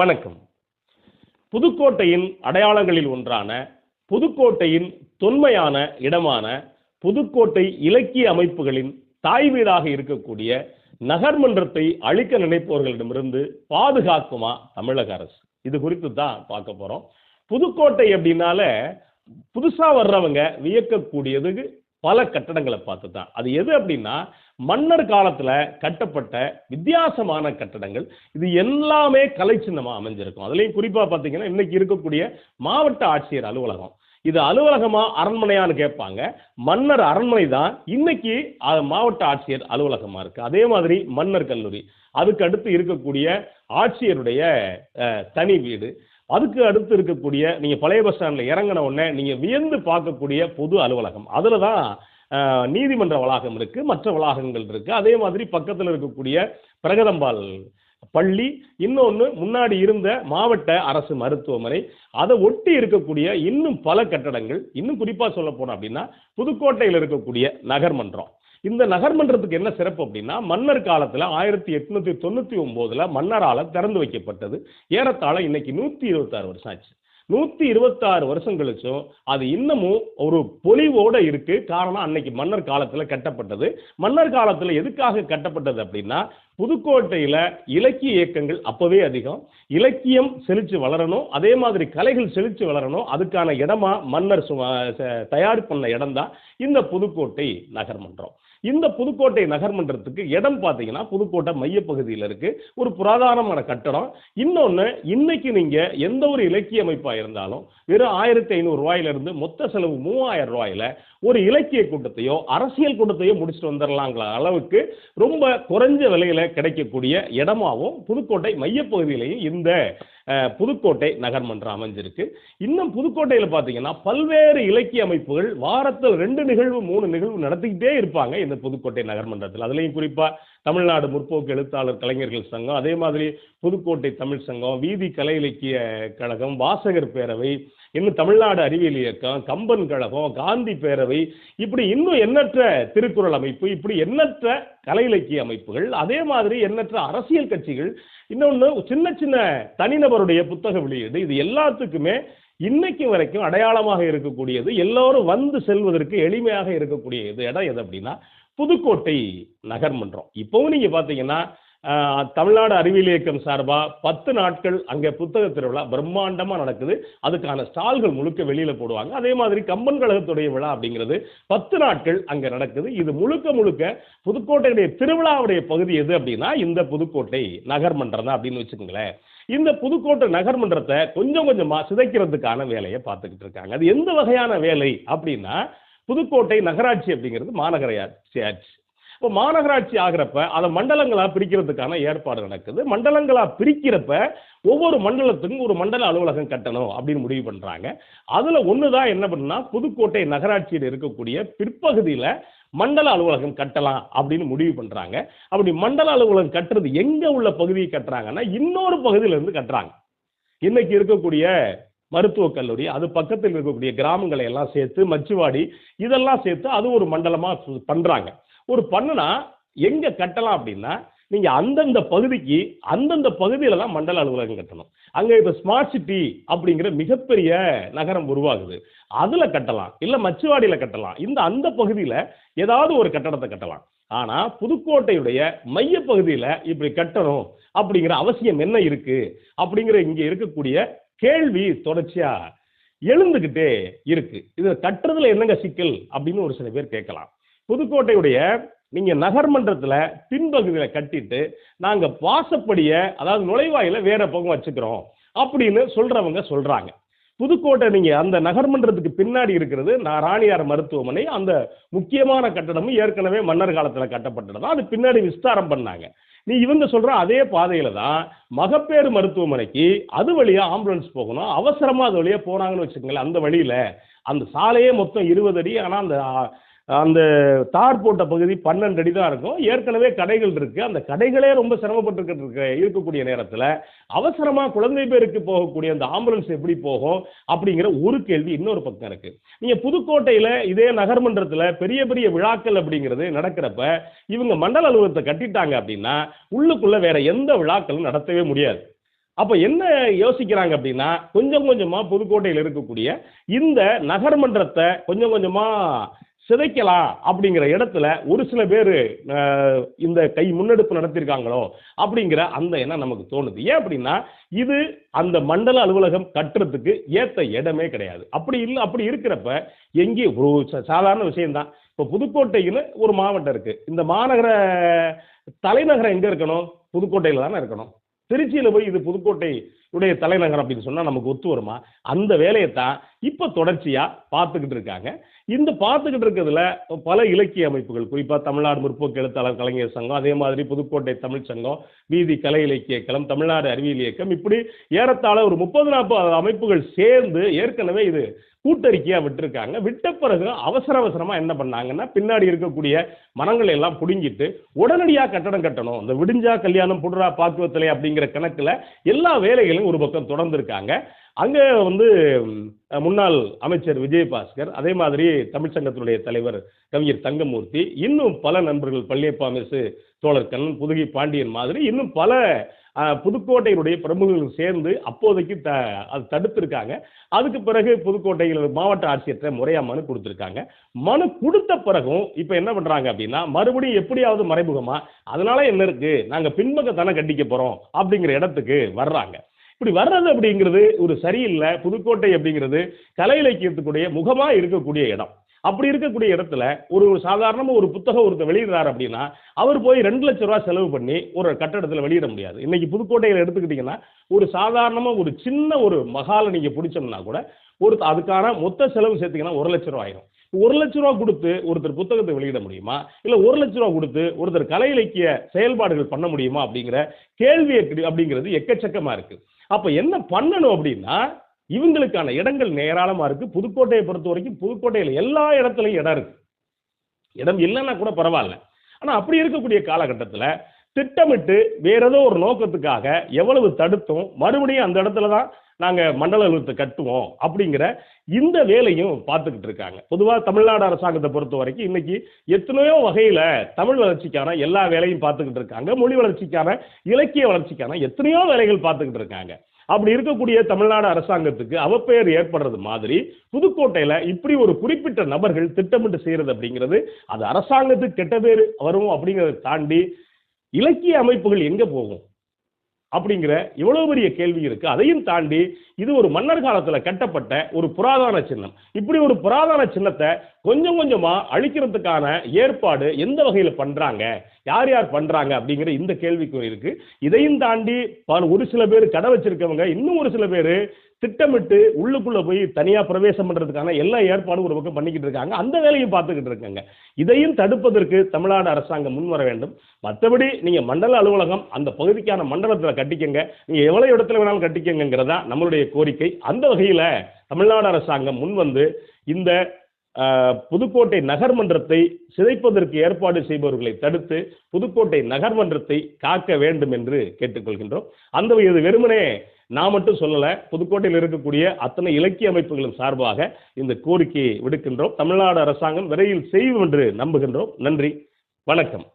வணக்கம். புதுக்கோட்டையின் அடையாளங்களில் ஒன்றான புதுக்கோட்டையின் தொன்மையான இடமான புதுக்கோட்டை இலக்கிய அமைப்புகளின் தாய் வீடாக இருக்கக்கூடிய நகர்மன்றத்தை அழிக்க நினைப்பவர்களிடமிருந்து பாதுகாக்குமா தமிழக அரசு? இது குறித்து தான் பார்க்க போறோம். புதுக்கோட்டை அப்படின்னால புதுசா வர்றவங்க வியக்கக்கூடியது பல கட்டடங்களை பார்த்து தான் அது எது அப்படின்னா மன்னர் காலத்துல கட்டப்பட்ட வித்தியாசமான கட்டடங்கள். இது எல்லாமே கலை சின்னமா அமைஞ்சிருக்கும். அதுலயும் குறிப்பா பார்த்தீங்கன்னா இன்னைக்கு இருக்கக்கூடிய மாவட்ட ஆட்சியர் அலுவலகம். இது அலுவலகமா அரண்மனையான்னு கேட்பாங்க. மன்னர் அரண்மனை தான் இன்னைக்கு அது மாவட்ட ஆட்சியர் அலுவலகமா இருக்கு. அதே மாதிரி மன்னர் கல்லூரி. அதுக்கு அடுத்து இருக்கக்கூடிய ஆட்சியருடைய தனி வீடு. அதுக்கு அடுத்து இருக்கக்கூடிய நீங்க பழைய பஸ் ஸ்டாண்ட்ல இறங்கின உடனே நீங்க வியந்து பார்க்கக்கூடிய பொது அலுவலகம். அதில் தான் நீதிமன்ற வளாகம் இருக்கு மற்ற வளாகங்கள் இருக்கு. அதே மாதிரி பக்கத்துல இருக்கக்கூடிய பிரகதம்பால் பள்ளி இன்னொன்று முன்னாடி இருந்த மாவட்ட அரசு மருத்துவமனை அதை ஒட்டி இருக்கக்கூடிய இன்னும் பல கட்டடங்கள். இன்னும் குறிப்பாக சொல்ல போனோம் அப்படின்னா புதுக்கோட்டையில் இருக்கக்கூடிய நகர்மன்றம். இந்த நகர்மன்றத்துக்கு என்ன சிறப்பு அப்படின்னா மன்னர் காலத்தில் ஆயிரத்தி எட்நூத்தி தொண்ணூற்றி ஒம்போதில் மன்னரால் திறந்து வைக்கப்பட்டது. ஏறத்தாழ இன்னைக்கு நூற்றி இருபத்தாறு வருஷம் ஆச்சு. நூற்றி இருபத்தாறு வருஷம் கழிச்சும் அது இன்னமும் ஒரு பொலிவோட இருக்கு. காரணம் அன்னைக்கு மன்னர் காலத்தில் கட்டப்பட்டது. மன்னர் காலத்தில் எதுக்காக கட்டப்பட்டது அப்படின்னா புதுக்கோட்டையில் இலக்கிய இயக்கங்கள் அப்போவே அதிகம். இலக்கியம் செழித்து வளரணும். அதே மாதிரி கலைகள் செழித்து வளரணும். அதுக்கான இடமா மன்னர் சுமா ச- தயார் பண்ண இடம் தான் இந்த புதுக்கோட்டை நகர்மன்றம். இந்த புதுக்கோட்டை நகர்மன்றத்துக்கு இடம் பார்த்தீங்கன்னா புதுக்கோட்டை மையப்பகுதியில் இருக்குது ஒரு புராதானமான கட்டடம். இன்னொன்று இன்னைக்கு நீங்கள் எந்த ஒரு இலக்கிய அமைப்பாக இருந்தாலும் வெறும் ஆயிரத்தி ஐநூறுரூவாயிலிருந்து மொத்த செலவு மூவாயிரம் ரூபாயில ஒரு இலக்கிய கூட்டத்தையோ அரசியல் கூட்டத்தையோ முடிச்சுட்டு வந்துடலாங்கிற அளவுக்கு ரொம்ப குறைஞ்ச விலையில கிடைக்கக்கூடிய இடமாவும் புதுக்கோட்டை மையப்பகுதியிலையும் இந்த புதுக்கோட்டை நகர்மன்றம் அமைஞ்சிருக்கு. இன்னும் புதுக்கோட்டையில் பார்த்தீங்கன்னா பல்வேறு இலக்கிய அமைப்புகள் வாரத்தில் ரெண்டு நிகழ்வு மூணு நிகழ்வு நடத்திக்கிட்டே இருப்பாங்க இந்த புதுக்கோட்டை நகர்மன்றத்தில் அதுலேயும் குறிப்பாக தமிழ்நாடு முற்போக்கு எழுத்தாளர் கலைஞர்கள் சங்கம் அதே மாதிரி புதுக்கோட்டை தமிழ் சங்கம் வீதி கலை இலக்கிய கழகம் வாசகர் பேரவை இன்னும் தமிழ்நாடு அறிவியல் இயக்கம் கம்பன் கழகம் காந்தி பேரவை இப்படி இன்னும் எண்ணற்ற திருக்குறள் அமைப்பு இப்படி எண்ணற்ற கலை இலக்கிய அமைப்புகள் அதே மாதிரி எண்ணற்ற அரசியல் கட்சிகள் இன்னொன்று சின்ன சின்ன தனிநபருடைய புத்தக வெளியீடு. இது எல்லாத்துக்குமே இன்னைக்கு வரைக்கும் அடையாளமாக இருக்கக்கூடியது எல்லோரும் வந்து செல்வதற்கு எளிமையாக இருக்கக்கூடிய இது இடம் எது அப்படின்னா புதுக்கோட்டை நகர்மன்றம். இப்போவும் நீங்க பார்த்தீங்கன்னா தமிழ்நாடு அறிவியல் இயக்கம் சார்பாக பத்து நாட்கள் அங்கே புத்தக திருவிழா பிரம்மாண்டமாக நடக்குது. அதுக்கான ஸ்டால்கள் முழுக்க வெளியில் போடுவாங்க. அதே மாதிரி கம்பன் கழகத்துடைய விழா அப்படிங்கிறது பத்து நாட்கள் அங்கே நடக்குது. இது முழுக்க முழுக்க புதுக்கோட்டையுடைய திருவிழாவுடைய பகுதி எது அப்படின்னா இந்த புதுக்கோட்டை நகர்மன்றம் தான் அப்படின்னு வச்சுக்கோங்களேன். இந்த புதுக்கோட்டை நகர்மன்றத்தை கொஞ்சம் கொஞ்சமாக சிதைக்கிறதுக்கான வேலையை பார்த்துக்கிட்டு இருக்காங்க. அது எந்த வகையான வேலை அப்படின்னா புதுக்கோட்டை நகராட்சி அப்படிங்கிறது மாநகராட்சி ஆட்சி. இப்போ மாநகராட்சி ஆகிறப்ப அதை மண்டலங்களாக பிரிக்கிறதுக்கான ஏற்பாடு நடக்குது. மண்டலங்களாக பிரிக்கிறப்ப ஒவ்வொரு மண்டலத்துக்கும் ஒரு மண்டல அலுவலகம் கட்டணும் அப்படின்னு முடிவு பண்ணுறாங்க அதில் ஒன்று தான் என்ன பண்ணுன்னா புதுக்கோட்டை நகராட்சியில் இருக்கக்கூடிய பிற்பகுதியில் மண்டல அலுவலகம் கட்டலாம் அப்படின்னு முடிவு பண்ணுறாங்க அப்படி மண்டல அலுவலகம் கட்டுறது எங்கே உள்ள பகுதியை கட்டுறாங்கன்னா இன்னொரு பகுதியிலேருந்து கட்டுறாங்க. இன்னைக்கு இருக்கக்கூடிய மருத்துவக் கல்லூரி அது பக்கத்தில் இருக்கக்கூடிய கிராமங்களை எல்லாம் சேர்த்து மச்சுவாடி இதெல்லாம் சேர்த்து அது ஒரு மண்டலமாக சு- ஒரு பண்ணுனா எங்க கட்டலாம் அப்படின்னா நீங்க அந்தந்த பகுதிக்கு அந்தந்த பகுதியில தான் மண்டல அலுவலகம் கட்டணும். அங்க இப்ப ஸ்மார்ட் சிட்டி அப்படிங்கிற மிகப்பெரிய நகரம் உருவாகுது. அதுல கட்டலாம் இல்ல மச்சுவாடியில கட்டலாம். இந்த அந்த பகுதியில ஏதாவது ஒரு கட்டடத்தை கட்டலாம். ஆனா புதுக்கோட்டையுடைய மைய பகுதியில இப்படி கட்டணும் அப்படிங்கிற அவசியம் என்ன இருக்கு? அப்படிங்கிற இங்க இருக்கக்கூடிய கேள்வி தொடர்ச்சியா எழுந்துகிட்டே இருக்கு. இது கட்டுறதுல என்னங்க சிக்கல் அப்படின்னு ஒரு சில பேர் கேட்கலாம். புதுக்கோட்டையுடைய நீங்க நகர்மன்றத்துல பின்பகுதியில கட்டிட்டு நாங்க வாசப்படிய அதாவது நுழைவாயில வேற பக்கம் வச்சுக்கிறோம் அப்படின்னு சொல்றவங்க சொல்றாங்க. புதுக்கோட்டை நீங்க அந்த நகர்மன்றத்துக்கு பின்னாடி இருக்கிறது நான் ராணியார் மருத்துவமனை அந்த முக்கியமான கட்டடமும் ஏற்கனவே மன்னர் காலத்துல கட்டப்பட்டது தான். அது பின்னாடி விஸ்தாரம் பண்ணாங்க. நீ இவங்க சொல்ற அதே பாதையில தான் மகப்பேறு மருத்துவமனைக்கு அது வழியா ஆம்புலன்ஸ் போகணும் அவசரமா அது வழியா போனாங்கன்னு வச்சுக்கோங்களேன் அந்த வழியில அந்த சாலையே மொத்தம் இருபது அடி ஆனா அந்த அந்த தார் போட்ட பகுதி பன்னெண்டு அடி தான் இருக்கும். ஏற்கனவே கடைகள் இருக்குது அந்த கடைகளே ரொம்ப சிரமப்பட்டுக்கிட்டு இருக்க இருக்கக்கூடிய நேரத்தில் அவசரமாக குழந்தை பேருக்கு போகக்கூடிய அந்த ஆம்புலன்ஸ் எப்படி போகும் அப்படிங்கிற ஒரு கேள்வி இன்னொரு பக்கம் இருக்குது நீங்கள் புதுக்கோட்டையில் இதே நகர்மன்றத்தில் பெரிய பெரிய விழாக்கள் அப்படிங்கிறது நடக்கிறப்ப இவங்க மண்டல அலுவலகத்தை கட்டிட்டாங்க அப்படின்னா உள்ளுக்குள்ளே வேற எந்த விழாக்களும் நடத்தவே முடியாது. அப்ப என்ன யோசிக்கிறாங்க அப்படின்னா கொஞ்சம் கொஞ்சமா புதுக்கோட்டையில் இருக்கக்கூடிய இந்த நகர்மன்றத்தை கொஞ்சம் கொஞ்சமா சிதைக்கலாம் அப்படிங்கிற இடத்துல ஒரு சில பேர் இந்த கை முன்னெடுப்பு நடத்தியிருக்காங்களோ அப்படிங்கிற அந்த எண்ணம் நமக்கு தோணுது. ஏன் அப்படின்னா இது அந்த மண்டல அலுவலகம் கட்டுறதுக்கு ஏற்ற இடமே கிடையாது. அப்படி இல்லை அப்படி இருக்கிறப்ப எங்கே ஒரு சாதாரண விஷயம்தான். இப்போ புதுக்கோட்டைன்னு ஒரு மாவட்டம் இருக்கு. இந்த மாநகர தலைநகரம் எங்கே இருக்கணும்? புதுக்கோட்டையில் தானே இருக்கணும். திருச்சியில் போய் இது புதுக்கோட்டை உடைய தலைநகரம் அப்படின்னு சொன்னால் நமக்கு ஒத்து வருமா? அந்த வேலையை தான் இப்போ தொடர்ச்சியாக பார்த்துக்கிட்டு இருக்காங்க. இந்த பார்த்துக்கிட்டு இருக்கிறதுல பல இலக்கிய அமைப்புகள் குறிப்பாக தமிழ்நாடு முற்போக்கு எழுத்தாளர் கலைஞர் சங்கம் அதே மாதிரி புதுக்கோட்டை தமிழ் சங்கம் வீதி கலை இலக்கிய களம் தமிழ்நாடு அறிவியல் இயக்கம் இப்படி ஏறத்தாழ ஒரு முப்பது நாற்பது அமைப்புகள் சேர்ந்து ஏற்கனவே இது கூட்டறிக்கையாக விட்டுருக்காங்க. விட்ட பிறகு அவசர அவசரமாக என்ன பண்ணாங்கன்னா பின்னாடி இருக்கக்கூடிய மரங்களை எல்லாம் புடுங்கிட்டு உடனடியாக கட்டடம் கட்டணும். இந்த விடிஞ்சா கல்யாணம் புடுறா பாக்குவத்திலே அப்படிங்கிற கணக்கில் எல்லா வேலைகளும் ஒரு பக்கம் தொடர்ந்துருக்காங்க. அங்கே வந்து முன்னாள் அமைச்சர் விஜயபாஸ்கர் அதே மாதிரி தமிழ்ச்சங்கத்தினுடைய தலைவர் கவிஞர் தங்கமூர்த்தி இன்னும் பல நண்பர்கள் பள்ளியப்பாமேசு தோழர் கண்ணன் புதுகை பாண்டியன் மாதிரி இன்னும் பல புதுக்கோட்டையினுடைய பிரமுகர்கள் சேர்ந்து அப்போதைக்கு த அது தடுத்திருக்காங்க. அதுக்கு பிறகு புதுக்கோட்டையில் மாவட்ட ஆட்சியர்கிட்ட முறையாக மனு கொடுத்துருக்காங்க. மனு கொடுத்த பிறகும் இப்போ என்ன பண்ணுறாங்க அப்படின்னா மறுபடியும் எப்படியாவது மறைமுகமாக அதனால என்ன இருக்குது நாங்கள் பின்பக்கத்தானே கட்டிக்க போகிறோம் அப்படிங்கிற இடத்துக்கு வர்றாங்க. இப்படி வர்றது அப்படிங்கிறது ஒரு சரியில்லை புதுக்கோட்டை அப்படிங்கிறது கலை இலக்கியத்துக்குடைய முகமாக இருக்கக்கூடிய இடம். அப்படி இருக்கக்கூடிய இடத்துல ஒரு சாதாரணமாக ஒரு புத்தகம் ஒருத்தர் வெளியிடுறாரு அப்படின்னா அவர் போய் ரெண்டு லட்ச ரூபா செலவு பண்ணி ஒரு கட்டடத்தில் வெளியிட முடியாது. இன்னைக்கு புதுக்கோட்டையில் எடுத்துக்கிட்டீங்கன்னா ஒரு சாதாரணமாக ஒரு சின்ன ஒரு மகாலை நீங்கள் பிடிச்சோம்னா கூட ஒரு அதுக்கான மொத்த செலவு சேர்த்தீங்கன்னா ஒரு லட்ச ரூபா ஆயிரும். ஒரு லட்ச ரூபா கொடுத்து ஒருத்தர் புத்தகத்தை வெளியிட முடியுமா? இல்ல ஒரு லட்ச ரூபா கொடுத்து ஒருத்தர் கலை இலக்கிய செயல்பாடுகள் பண்ண முடியுமா அப்படிங்கிற கேள்வி எப்படி- அப்படிங்கிறது எக்கச்சக்கமா இருக்கு. அப்போ என்ன பண்ணணும் அப்படின்னா இவங்களுக்கான இடங்கள் ஏராளமாக இருக்குது புதுக்கோட்டையை பொறுத்த வரைக்கும் புதுக்கோட்டையில் எல்லா இடத்துலையும் இடம் இருக்குது இடம் இல்லைன்னா கூட பரவாயில்ல. ஆனால் அப்படி இருக்கக்கூடிய காலகட்டத்தில் திட்டமிட்டு வேற ஏதோ ஒரு நோக்கத்துக்காக எவ்வளவு தடுத்தும் மறுபடியும் அந்த இடத்துல தான் நாங்கள் மண்டல அலுவலகத்தை கட்டுவோம் அப்படிங்கிற இந்த வேலையும் பார்த்துக்கிட்டு இருக்காங்க. பொதுவாக தமிழ்நாடு அரசாங்கத்தை பொறுத்த வரைக்கும் இன்னைக்கு எத்தனையோ வகையில் தமிழ் வளர்ச்சிக்கான எல்லா வேலையும் பார்த்துக்கிட்டு இருக்காங்க. மொழி வளர்ச்சிக்கான இலக்கிய வளர்ச்சிக்கான எத்தனையோ வேலைகள் பார்த்துக்கிட்டு இருக்காங்க. அப்படி இருக்கக்கூடிய தமிழ்நாடு அரசாங்கத்துக்கு அவப்பெயர் ஏற்படுறது மாதிரி புதுக்கோட்டையில இப்படி ஒரு குறிப்பிட்ட நபர்கள் திட்டமிட்டு செய்யறது அப்படிங்கிறது அது அரசாங்கத்துக்கு கெட்ட பேர் வரும் அப்படிங்கிறத தாண்டி இலக்கிய அமைப்புகள் எங்க போகும்? அப்படிங்கிற இவ்வளவு பெரிய கேள்வி இருக்கு. அதையும் தாண்டி இது ஒரு மன்னர் காலத்துல கட்டப்பட்ட ஒரு புராதன சின்னம். இப்படி ஒரு புராதன சின்னத்தை கொஞ்சம் கொஞ்சமா அழிக்கிறதுக்கான ஏற்பாடு எந்த வகையில பண்றாங்க? யார் யார் பண்றாங்க? அப்படிங்கிற இந்த கேள்விக்குறி இருக்கு. இதையும் தாண்டி ஒரு சில பேர் கடை வச்சிருக்கவங்க இன்னும் ஒரு சில பேர் திட்டமிட்டு உள்ளுக்குள்ள போய் தனியா பிரவேசம் பண்றதுக்கான எல்லா ஏற்பாடும் ஒரு பக்கம் பண்ணிக்கிட்டு இருக்காங்க. அந்த வேலையும் பார்த்துக்கிட்டு இருக்காங்க. இதையும் தடுப்பதற்கு தமிழ்நாடு அரசாங்கம் முன்வர வேண்டும். மற்றபடி நீங்க மண்டல அலுவலகம் அந்த பகுதிக்கான மண்டலத்துல கட்டிக்கங்க. நீங்க எவ்வளவு இடத்துல வேணாலும் கட்டிக்கங்கிறதா நம்மளுடைய கோரிக்கை. அந்த வகையில தமிழ்நாடு அரசாங்கம் முன் வந்து இந்த புதுக்கோட்டை நகர்மன்றத்தை சிதைப்பதற்கு ஏற்பாடு செய்பவர்களை தடுத்து புதுக்கோட்டை நகர்மன்றத்தை காக்க வேண்டும் என்று கேட்டுக்கொள்கின்றோம். அந்த இது வெறுமனே நான் மட்டும் சொல்லலை புதுக்கோட்டையில் இருக்கக்கூடிய அத்தனை இலக்கிய அமைப்புகளும் சார்பாக இந்த கோரிக்கையை விடுக்கின்றோம். தமிழ்நாடு அரசாங்கம் விரைவில் செய்யும் என்று நம்புகின்றோம். நன்றி. வணக்கம்.